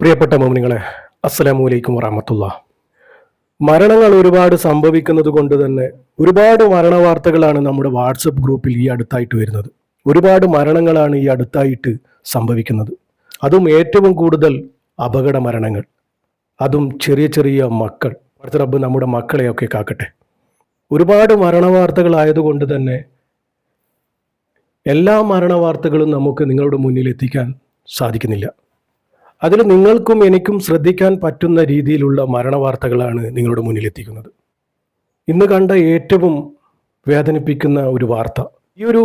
പ്രിയപ്പെട്ട മോമിനിങ്ങളെ അസ്സലാമു അലൈക്കും വറഹമത്തുള്ള. മരണങ്ങൾ ഒരുപാട് സംഭവിക്കുന്നത് കൊണ്ട് തന്നെ ഒരുപാട് മരണ വാർത്തകളാണ് നമ്മുടെ വാട്സപ്പ് ഗ്രൂപ്പിൽ ഈ അടുത്തായിട്ട് വരുന്നത്. ഒരുപാട് മരണങ്ങളാണ് ഈ അടുത്തായിട്ട് സംഭവിക്കുന്നത്. അതും ഏറ്റവും കൂടുതൽ അപകട മരണങ്ങൾ. അതും ചെറിയ ചെറിയ മക്കൾ. അടുത്ത റബ്ബ് നമ്മുടെ മക്കളെയൊക്കെ കാക്കട്ടെ. ഒരുപാട് മരണ വാർത്തകളായതുകൊണ്ട് തന്നെ എല്ലാ മരണ വാർത്തകളും നമുക്ക് നിങ്ങളുടെ മുന്നിൽ എത്തിക്കാൻ സാധിക്കുന്നില്ല. അതിൽ നിങ്ങൾക്കും എനിക്കും ശ്രദ്ധിക്കാൻ പറ്റുന്ന രീതിയിലുള്ള മരണവാർത്തകളാണ് നിങ്ങളുടെ മുന്നിലെത്തിക്കുന്നത് ഇന്ന് കണ്ട ഏറ്റവും വേദനിപ്പിക്കുന്ന ഒരു വാർത്ത. ഈ ഒരു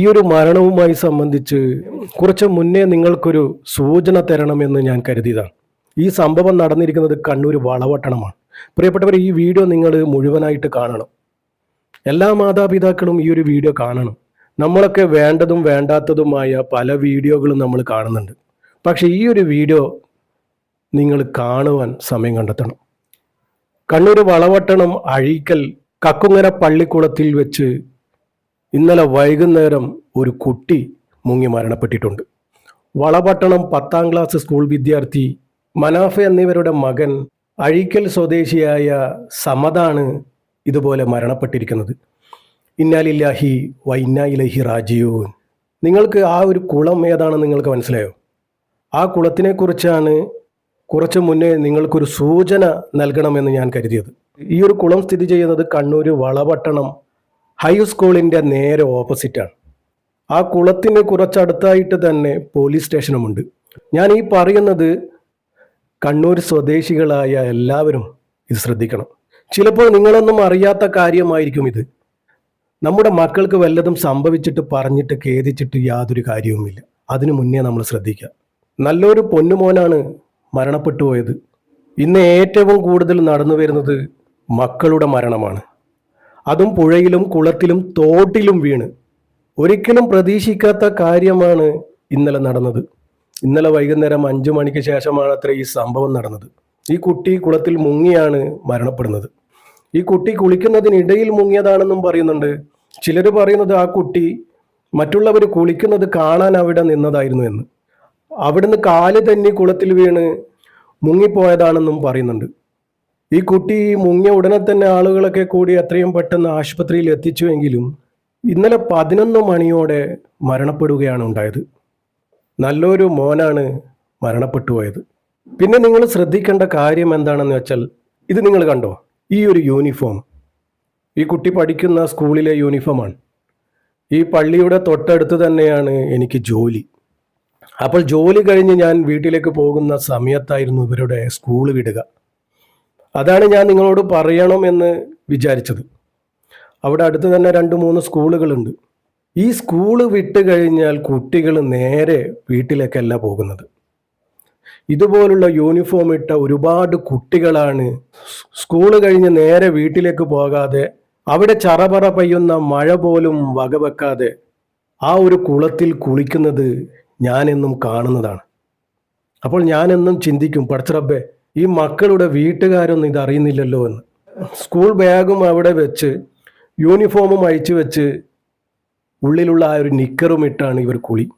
ഈ ഒരു മരണവുമായി സംബന്ധിച്ച് കുറച്ച് മുന്നേ നിങ്ങൾക്കൊരു സൂചന തരണമെന്ന് ഞാൻ കരുതിയതാണ്. ഈ സംഭവം നടന്നിരിക്കുന്നത് കണ്ണൂർ വളവട്ടണമാണ്. പ്രിയപ്പെട്ടവർ ഈ വീഡിയോ നിങ്ങൾ മുഴുവനായിട്ട് കാണണം. എല്ലാ മാതാപിതാക്കളും ഈ ഒരു വീഡിയോ കാണണം. നമ്മളൊക്കെ വേണ്ടതും വേണ്ടാത്തതുമായ പല വീഡിയോകളും നമ്മൾ കാണുന്നുണ്ട്. പക്ഷേ ഈ ഒരു വീഡിയോ നിങ്ങൾ കാണുവാൻ സമയം കണ്ടെത്തണം. കണ്ണൂർ വളവട്ടണം അഴീക്കൽ കക്കുങ്ങര പള്ളിക്കുളത്തിൽ വെച്ച് ഇന്നലെ വൈകുന്നേരം ഒരു കുട്ടി മുങ്ങി മരണപ്പെട്ടിട്ടുണ്ട്. വളപട്ടണം പത്താം ക്ലാസ് സ്കൂൾ വിദ്യാർത്ഥി മനാഫ എന്നിവരുടെ മകൻ അഴീക്കൽ സ്വദേശിയായ സമതാണ് ഇതുപോലെ മരണപ്പെട്ടിരിക്കുന്നത്. ഇന്നാലില്ലാഹി വൈന്നായിലഹി രാജീവ് നിങ്ങൾക്ക് ആ ഒരു കുളം ഏതാണെന്ന് നിങ്ങൾക്ക് മനസ്സിലായോ? ആ കുളത്തിനെക്കുറിച്ചാണ് കുറച്ച് മുന്നേ നിങ്ങൾക്കൊരു സൂചന നൽകണമെന്ന് ഞാൻ കരുതിയത്. ഈ ഒരു കുളം സ്ഥിതി ചെയ്യുന്നത് കണ്ണൂർ വളപട്ടണം ഹൈസ്കൂളിന്റെ നേരെ ഓപ്പോസിറ്റാണ് ആ കുളത്തിന് കുറച്ചടുത്തായിട്ട് തന്നെ പോലീസ് സ്റ്റേഷനുമുണ്ട് ഞാൻ ഈ പറയുന്നത് കണ്ണൂർ സ്വദേശികളായ എല്ലാവരും ഇത് ശ്രദ്ധിക്കണം. ചിലപ്പോൾ നിങ്ങളൊന്നും അറിയാത്ത കാര്യമായിരിക്കും ഇത്. നമ്മുടെ മക്കൾക്ക് വല്ലതും സംഭവിച്ചിട്ട് പറഞ്ഞിട്ട് ഖേദിച്ചിട്ട് യാതൊരു കാര്യവുമില്ല. അതിനു മുന്നേ നമ്മൾ ശ്രദ്ധിക്കുക. നല്ലൊരു പൊന്നുമോനാണ് മരണപ്പെട്ടു പോയത് ഇന്ന് ഏറ്റവും കൂടുതൽ നടന്നു വരുന്നത് മക്കളുടെ മരണമാണ്. അതും പുഴയിലും കുളത്തിലും തോട്ടിലും വീണ്. ഒരിക്കലും പ്രതീക്ഷിക്കാത്ത കാര്യമാണ് ഇന്നലെ നടന്നത്. ഇന്നലെ വൈകുന്നേരം അഞ്ചു മണിക്ക് ശേഷമാണ് അത്ര ഈ സംഭവം നടന്നത്. ഈ കുട്ടി കുളത്തിൽ മുങ്ങിയാണ് മരണപ്പെടുന്നത്. ഈ കുട്ടി കുളിക്കുന്നതിനിടയിൽ മുങ്ങിയതാണെന്നും പറയുന്നുണ്ട്. ചിലർ പറയുന്നത് ആ കുട്ടി മറ്റുള്ളവർ കുളിക്കുന്നത് കാണാൻ അവിടെ നിന്നതായിരുന്നു എന്ന്. അവിടുന്ന് കാൽ തന്നെ കുളത്തിൽ വീണ് മുങ്ങിപ്പോയതാണെന്നും പറയുന്നുണ്ട്. ഈ കുട്ടി മുങ്ങിയ ഉടനെ തന്നെ ആളുകളൊക്കെ കൂടി എത്രയും പെട്ടെന്ന് ആശുപത്രിയിൽ എത്തിച്ചുവെങ്കിലും ഇന്നലെ പതിനൊന്ന് മണിയോടെ മരണപ്പെടുകയാണ് ഉണ്ടായത്. നല്ലൊരു മോനാണ് മരണപ്പെട്ടു പോയത്. പിന്നെ നിങ്ങൾ ശ്രദ്ധിക്കേണ്ട കാര്യം എന്താണെന്ന് വെച്ചാൽ ഇത് നിങ്ങൾ കണ്ടോ? ഈ ഒരു യൂണിഫോം. ഈ കുട്ടി പഠിക്കുന്ന സ്കൂളിലെ യൂണിഫോമാണ്. ഈ പള്ളിയുടെ തൊട്ടടുത്ത് തന്നെയാണ് എനിക്ക് ജോലി. അപ്പോൾ ജോലി കഴിഞ്ഞ് ഞാൻ വീട്ടിലേക്ക് പോകുന്ന സമയത്തായിരുന്നു ഇവരുടെ സ്കൂൾ വിടുക. അതാണ് ഞാൻ നിങ്ങളോട് പറയണമെന്ന് വിചാരിച്ചത്. അവിടെ അടുത്ത് തന്നെ രണ്ട് മൂന്ന് സ്കൂളുകളുണ്ട്. ഈ സ്കൂൾ വിട്ട് കഴിഞ്ഞാൽ കുട്ടികൾ നേരെ വീട്ടിലേക്കല്ല പോകുന്നത്. ഇതുപോലുള്ള യൂണിഫോം ഇട്ട ഒരുപാട് കുട്ടികളാണ് സ്കൂൾ കഴിഞ്ഞ് നേരെ വീട്ടിലേക്ക് പോകാതെ അവിടെ ചറപറ പെയ്യുന്ന മഴ പോലും വകവെക്കാതെ ആ ഒരു കുളത്തിൽ കുളിക്കുന്നത് ഞാനെന്നും കാണുന്നതാണ്. അപ്പോൾ ഞാനെന്നും ചിന്തിക്കും പഠിച്ചറബ്ബെ ഈ മക്കളുടെ വീട്ടുകാരൊന്നും ഇതറിയുന്നില്ലല്ലോ എന്ന്. സ്കൂൾ ബാഗും അവിടെ വെച്ച് യൂണിഫോമും അഴിച്ചു വെച്ച് ഉള്ളിലുള്ള ആ ഒരു നിക്കറും ഇട്ടാണ് ഇവർ കുളി.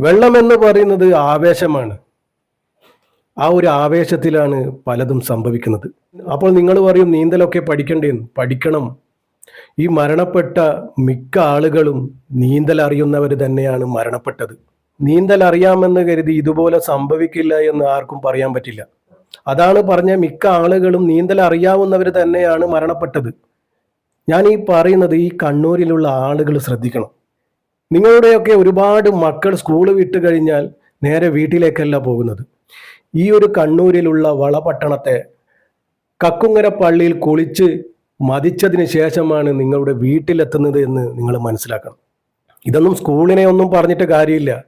വെള്ളമെന്ന് പറയുന്നത് ആവേശമാണ്. ആ ഒരു ആവേശത്തിലാണ് പലതും സംഭവിക്കുന്നത്. അപ്പോൾ നിങ്ങൾ പറയും നീന്തലൊക്കെ പഠിക്കണ്ടേന്ന് പഠിക്കണം. ഈ മരണപ്പെട്ട മിക്ക ആളുകളും നീന്തൽ അറിയുന്നവർ തന്നെയാണ് മരണപ്പെട്ടത്. നീന്തൽ അറിയാമെന്ന് കരുതി ഇതുപോലെ സംഭവിക്കില്ല എന്ന് ആർക്കും പറയാൻ പറ്റില്ല. അതാണ് പറഞ്ഞ മിക്ക ആളുകളും നീന്തൽ അറിയാവുന്നവർ തന്നെയാണ് മരണപ്പെട്ടത്. ഞാൻ ഈ പറയുന്നത് ഈ കണ്ണൂരിലുള്ള ആളുകൾ ശ്രദ്ധിക്കണം. നിങ്ങളുടെയൊക്കെ ഒരുപാട് മക്കൾ സ്കൂൾ വിട്ട് കഴിഞ്ഞാൽ നേരെ വീട്ടിലേക്കല്ല പോകുന്നത്. ഈ ഒരു കണ്ണൂരിലുള്ള വളപട്ടണത്തെ കക്കുങ്ങര പള്ളിയിൽ കുളിച്ച് മതിച്ചതിന് ശേഷമാണ് നിങ്ങളുടെ വീട്ടിലെത്തുന്നത് എന്ന് നിങ്ങൾ മനസ്സിലാക്കണം. ഇതൊന്നും സ്കൂളിനെ ഒന്നും പറഞ്ഞിട്ട് കാര്യമില്ല.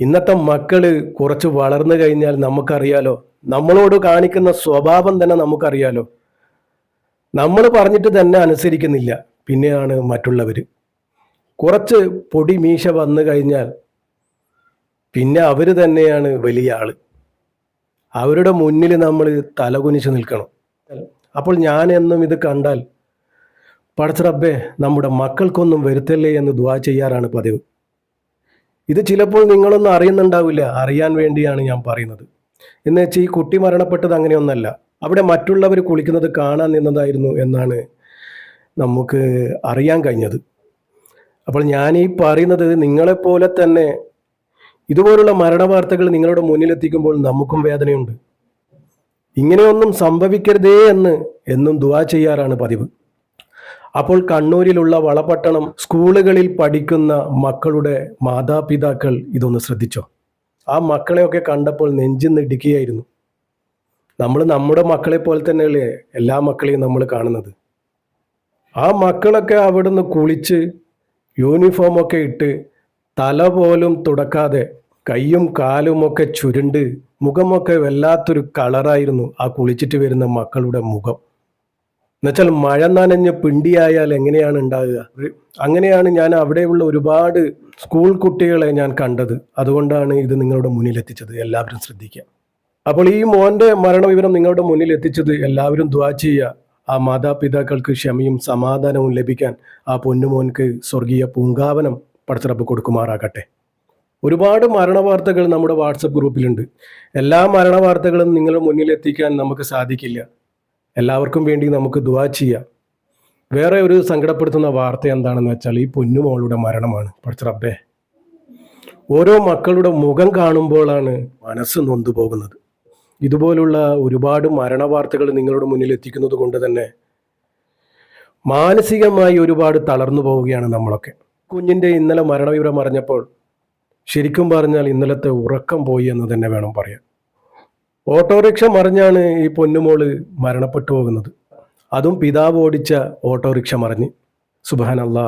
ഇന്നത്തെ മക്കൾ കുറച്ച് വളർന്നു കഴിഞ്ഞാൽ നമുക്കറിയാലോ. നമ്മളോട് കാണിക്കുന്ന സ്വഭാവം തന്നെ നമുക്കറിയാലോ. നമ്മൾ പറഞ്ഞിട്ട് തന്നെ അനുസരിക്കുന്നില്ല. പിന്നെയാണ് മറ്റുള്ളവർ കുറച്ച് പൊടി മീശ വന്നു കഴിഞ്ഞാൽ പിന്നെ അവർ തന്നെയാണ് വലിയ ആൾ അവരുടെ മുന്നിൽ നമ്മൾ തലകുനിച്ച് നിൽക്കണം. അപ്പോൾ ഞാൻ എന്നും ഇത് കണ്ടാൽ പടച്ചറബ്ബേ നമ്മുടെ മക്കൾക്കൊന്നും വരുത്തല്ലേ എന്ന് ദ്വാ ചെയ്യാറാണ് പതിവ്. ഇത് ചിലപ്പോൾ നിങ്ങളൊന്നും അറിയുന്നുണ്ടാവില്ല. അറിയാൻ വേണ്ടിയാണ് ഞാൻ പറയുന്നത്. എന്ന് വെച്ചാൽ ഈ കുട്ടി മരണപ്പെട്ടത് അങ്ങനെയൊന്നല്ല. അവിടെ മറ്റുള്ളവർ കുളിക്കുന്നത് കാണാൻ നിന്നതായിരുന്നു എന്നാണ് നമുക്ക് അറിയാൻ കഴിഞ്ഞത്. അപ്പോൾ ഞാൻ ഈ പറയുന്നത് നിങ്ങളെപ്പോലെ തന്നെ ഇതുപോലുള്ള മരണവാർത്തകൾ നിങ്ങളുടെ മുന്നിലെത്തിക്കുമ്പോൾ നമുക്കും വേദനയുണ്ട്. ഇങ്ങനെയൊന്നും സംഭവിക്കരുതേ എന്ന് എന്നും ദുവാ ചെയ്യാറാണ് പതിവ്. അപ്പോൾ കണ്ണൂരിലുള്ള വളപട്ടണം സ്കൂളുകളിൽ പഠിക്കുന്ന മക്കളുടെ മാതാപിതാക്കൾ ഇതൊന്ന് ശ്രദ്ധിച്ചോ? ആ മക്കളെയൊക്കെ കണ്ടപ്പോൾ നെഞ്ചിന്നിടിക്കുകയായിരുന്നു നമ്മൾ നമ്മുടെ മക്കളെ പോലെ തന്നെയല്ലേ എല്ലാ മക്കളെയും നമ്മൾ കാണുന്നത്. ആ മക്കളൊക്കെ അവിടുന്ന് കുളിച്ച് യൂണിഫോമൊക്കെ ഇട്ട് തല പോലും തുടക്കാതെ കൈയും കാലുമൊക്കെ ചുരുണ്ട് മുഖമൊക്കെ വല്ലാത്തൊരു കളറായിരുന്നു ആ കുളിച്ചിട്ട് വരുന്ന മക്കളുടെ മുഖം. എന്നുവെച്ചാൽ മഴ നനഞ്ഞ് പിണ്ടിയായാൽ എങ്ങനെയാണ് ഉണ്ടാകുക? അങ്ങനെയാണ് ഞാൻ അവിടെയുള്ള ഒരുപാട് സ്കൂൾ കുട്ടികളെ ഞാൻ കണ്ടത്. അതുകൊണ്ടാണ് ഇത് നിങ്ങളുടെ മുന്നിൽ എത്തിച്ചത്. എല്ലാവരും ശ്രദ്ധിക്കുക. അപ്പോൾ ഈ മോന്റെ മരണവിവരം നിങ്ങളുടെ മുന്നിൽ എത്തിച്ചത് എല്ലാവരും ദ്വാ ചെയ്യുക. ആ മാതാപിതാക്കൾക്ക് ക്ഷമയും സമാധാനവും ലഭിക്കാൻ ആ പൊന്നുമോൻക്ക് സ്വർഗീയ പൂങ്കാവനം പടച്ചിറപ്പ് കൊടുക്കുമാറാകട്ടെ. ഒരുപാട് മരണവാർത്തകൾ നമ്മുടെ വാട്സപ്പ് ഗ്രൂപ്പിലുണ്ട്. എല്ലാ മരണവാർത്തകളും നിങ്ങളുടെ മുന്നിൽ എത്തിക്കാൻ നമുക്ക് സാധിക്കില്ല. എല്ലാവർക്കും വേണ്ടി നമുക്ക് ദുവാ ചെയ്യാം. വേറെ ഒരു സങ്കടപ്പെടുത്തുന്ന വാർത്ത എന്താണെന്ന് വെച്ചാൽ ഈ പൊന്നുമോളുടെ മരണമാണ്. പഠിച്ച റബ്ബേ. ഓരോ മക്കളുടെ മുഖം കാണുമ്പോഴാണ് മനസ്സ് നൊന്തു പോകുന്നത്. ഇതുപോലുള്ള ഒരുപാട് മരണ വാർത്തകൾ നിങ്ങളുടെ മുന്നിൽ എത്തിക്കുന്നത് കൊണ്ട് തന്നെ മാനസികമായി ഒരുപാട് തളർന്നു പോവുകയാണ് നമ്മളൊക്കെ. കുഞ്ഞിന്റെ ഇന്നലെ മരണവിവരം അറിഞ്ഞപ്പോൾ ശരിക്കും പറഞ്ഞാൽ ഇന്നലത്തെ ഉറക്കം പോയി എന്ന് തന്നെ വേണം പറയാൻ. ഓട്ടോറിക്ഷ മറിഞ്ഞാണ് ഈ പൊന്നുമോൾ മരണപ്പെട്ടു പോകുന്നത്. അതും പിതാവ് ഓടിച്ച ഓട്ടോറിക്ഷ മറിഞ്ഞ്. സുബാനല്ലാ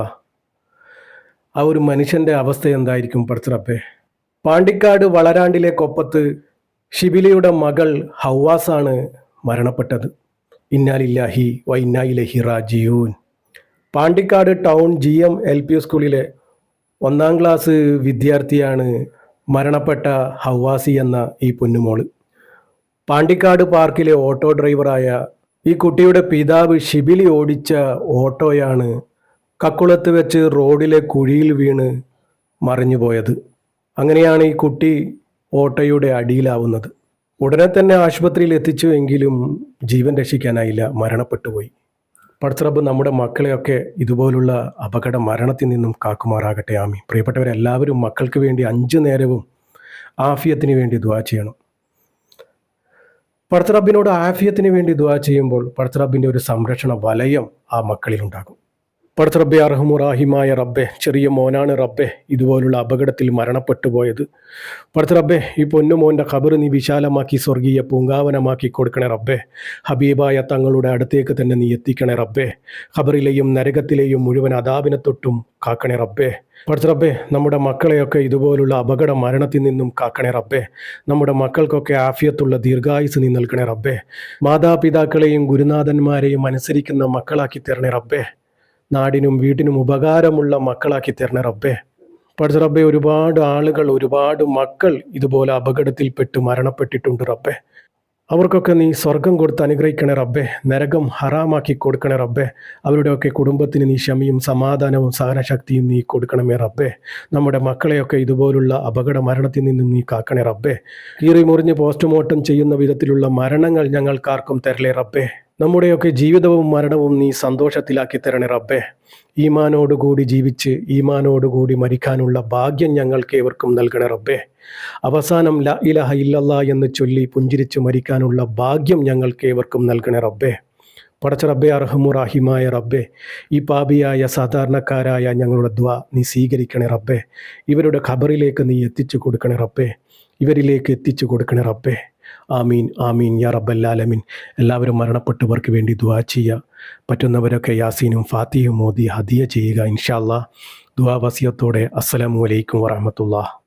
ആ ഒരു മനുഷ്യന്റെ അവസ്ഥ എന്തായിരിക്കും പടച്ചിറപ്പേ പാണ്ടിക്കാട് വളരാണ്ടിലെ കൊപ്പത്ത് ഷിബിലിയുടെ മകൾ ഹൗവാസാണ് മരണപ്പെട്ടത്. ഇന്നാലില്ലാഹി വ ഇന്നായിലഹി റാജിയൂൻ Pandikkad town G M L P സ്കൂളിലെ ഒന്നാം ക്ലാസ് വിദ്യാർത്ഥിയാണ് മരണപ്പെട്ട ഹൗവാസി എന്ന ഈ പൊന്നുമോൾ. പാണ്ടിക്കാട് പാർക്കിലെ ഓട്ടോ ഡ്രൈവറായ ഈ കുട്ടിയുടെ പിതാവ് ഷിബിലി ഓടിച്ച ഓട്ടോയാണ് കക്കുളത്ത് വെച്ച് റോഡിലെ കുഴിയിൽ വീണ് മറിഞ്ഞു പോയത് അങ്ങനെയാണ് ഈ കുട്ടി ഓട്ടോയുടെ അടിയിലാവുന്നത്. ഉടനെ തന്നെ ആശുപത്രിയിൽ എത്തിച്ചു എങ്കിലും ജീവൻ രക്ഷിക്കാനായില്ല മരണപ്പെട്ടുപോയി. പടച്ചറബ് നമ്മുടെ മക്കളെയൊക്കെ ഇതുപോലുള്ള അപകട മരണത്തിൽ നിന്നും കാക്കുമാറാകട്ടെ. ആമി പ്രിയപ്പെട്ടവരെല്ലാവരും മക്കൾക്ക് വേണ്ടി അഞ്ചു നേരവും ആഫിയത്തിന് വേണ്ടി ദ്വാ ചെയ്യണം. പടച്ചറബിനോട് ആഫിയത്തിന് വേണ്ടി ദുവാ ചെയ്യുമ്പോൾ പടച്ചറബിന്റെ ഒരു സംരക്ഷണ വലയം ആ മക്കളിൽ ഉണ്ടാകും അർഹമു അർഹമുറാഹിമായ റബ്ബെ ചെറിയ മോനാണ് റബ്ബെ ഇതുപോലുള്ള അപകടത്തിൽ മരണപ്പെട്ടു പോയത്. പടച്ചറബെ ഈ പൊന്നുമോന്റെ ഖബർ നീ വിശാലമാക്കി സ്വർഗീയ പൂങ്കാവനമാക്കി കൊടുക്കണേ റബ്ബെ. ഹബീബായ തങ്ങളുടെ അടുത്തേക്ക് തന്നെ നീ എത്തിക്കണേ റബ്ബെ. ഖബറിലെയും നരകത്തിലെയും മുഴുവൻ അതാപിനെ തൊട്ടും കാക്കണേ റബ്ബെ. പടച്ചറബെ നമ്മുടെ മക്കളെയൊക്കെ ഇതുപോലുള്ള അപകട മരണത്തിൽ നിന്നും കാക്കണേ റബ്ബെ. നമ്മുടെ മക്കൾക്കൊക്കെ ആഫിയത്തുള്ള ദീർഘായുസ് നീ നൽകണേ റബ്ബെ. മാതാപിതാക്കളെയും ഗുരുനാഥന്മാരെയും അനുസരിക്കുന്ന മക്കളാക്കി തരണേ റബ്ബെ. നാടിനും വീടിനും ഉപകാരമുള്ള മക്കളാക്കി തരണേ റബ്ബേ. പഠിച്ച റബ്ബെ ഒരുപാട് ആളുകൾ ഒരുപാട് മക്കൾ ഇതുപോലെ അപകടത്തിൽപ്പെട്ട് മരണപ്പെട്ടിട്ടുണ്ട് റബ്ബെ. അവർക്കൊക്കെ നീ സ്വർഗം കൊടുത്ത് അനുഗ്രഹിക്കണേ റബ്ബെ. നരകം ഹറാമാക്കി കൊടുക്കണേ റബ്ബെ. അവരുടെയൊക്കെ കുടുംബത്തിന് നീ ക്ഷമയും സമാധാനവും സഹനശക്തിയും നീ കൊടുക്കണമേ റബ്ബെ. നമ്മുടെ മക്കളെയൊക്കെ ഇതുപോലുള്ള അപകട മരണത്തിൽ നിന്നും നീ കാക്കണേ റബ്ബെ. കീറി മുറിഞ്ഞ് പോസ്റ്റ്മോർട്ടം ചെയ്യുന്ന വിധത്തിലുള്ള മരണങ്ങൾ ഞങ്ങൾക്കാർക്കും തരലേ റബ്ബെ. നമ്മുടെയൊക്കെ ജീവിതവും മരണവും നീ സന്തോഷത്തിലാക്കി തരണേ റബ്ബേ. ഈമാനോടുകൂടി ജീവിച്ച് ഈമാനോടുകൂടി മരിക്കാനുള്ള ഭാഗ്യം ഞങ്ങൾക്ക് ഏവർക്കും നൽകണേ റബ്ബേ. അവസാനം ല ഇലഹ ഇല്ലല്ല എന്ന് ചൊല്ലി പുഞ്ചിരിച്ച് മരിക്കാനുള്ള ഭാഗ്യം ഞങ്ങൾക്ക് ഏവർക്കും നൽകണേ റബ്ബേ. പടച്ച റബ്ബെ അർഹമുറാഹിമായ റബ്ബെ ഈ പാപിയായ സാധാരണക്കാരായ ഞങ്ങളുടെ ദ്വ നീ സ്വീകരിക്കണേ റബ്ബെ. ഇവരുടെ ഖബറിലേക്ക് നീ എത്തിച്ചു കൊടുക്കണേ റബ്ബെ. ഇവരിലേക്ക് എത്തിച്ചു കൊടുക്കണേ റബ്ബേ. ആമീൻ ആമീൻ യാ റബ്ബല്ലാലമീൻ എല്ലാവരും മരണപ്പെട്ടവർക്ക് വേണ്ടി ദുവാ ചെയ്യുക പറ്റുന്നവരൊക്കെ യാസീനും ഫാത്തിയും മോദി ഹദിയ ചെയ്യുക ഇൻഷാല്ല ദുവാ വസിയത്തോടെ. അസ്സലാമു അലൈക്കും വറഹമത്തുള്ള